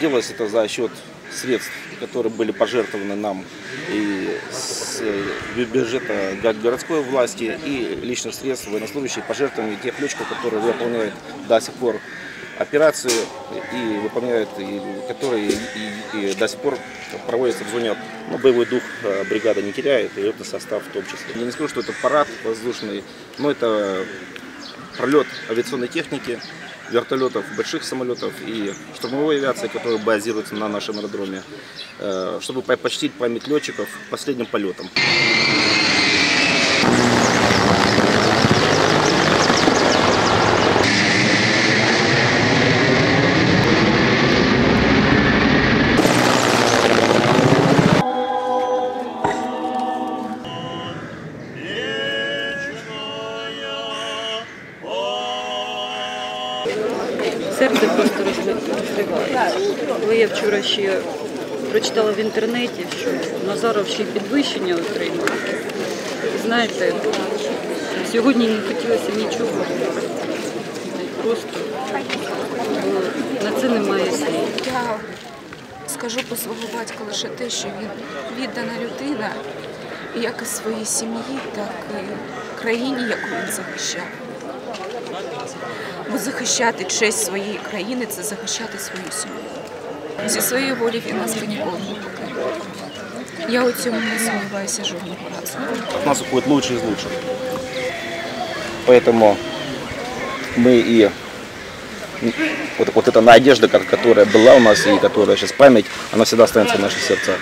делалось это за счет средств, которые были пожертвованы нам и с э, бюджета го- городской власти и личных средств военнослужащих, пожертвований тех летчиков, которые выполняют до сих пор операцию и выполняют, и, которые и, и до сих пор проводятся в зоне, ну, боевой дух э, бригада не теряет, и летный состав в том числе. Я не скажу, что это парад воздушный, но это пролет авиационной техники, вертолетов, больших самолетов и штурмовой авиации, которая базируется на нашем аэродроме, э, чтобы по- почтить память летчиков последним полетом. Серце просто розривається. Коли я вчора ще прочитала в інтернеті, що Назаров ще й підвищення отримав. Знаєте, сьогодні не хотілося нічого. Просто на це немає слів. Скажу по свого батька лише те, що він віддана людина, як і своїй сім'ї, так і країні, яку він захищав. Бо захищати честь своєї країни це захищати свою сім'ю. Зі своєї волі він нас би ніколи не покинув. Я у цьому не сумніваюся жодного разу. От нас уходят лучшие из лучших. Поэтому мы и вот, вот эта надежда, ко- которая была у нас и которая сейчас память, она всегда останется в наших сердцах.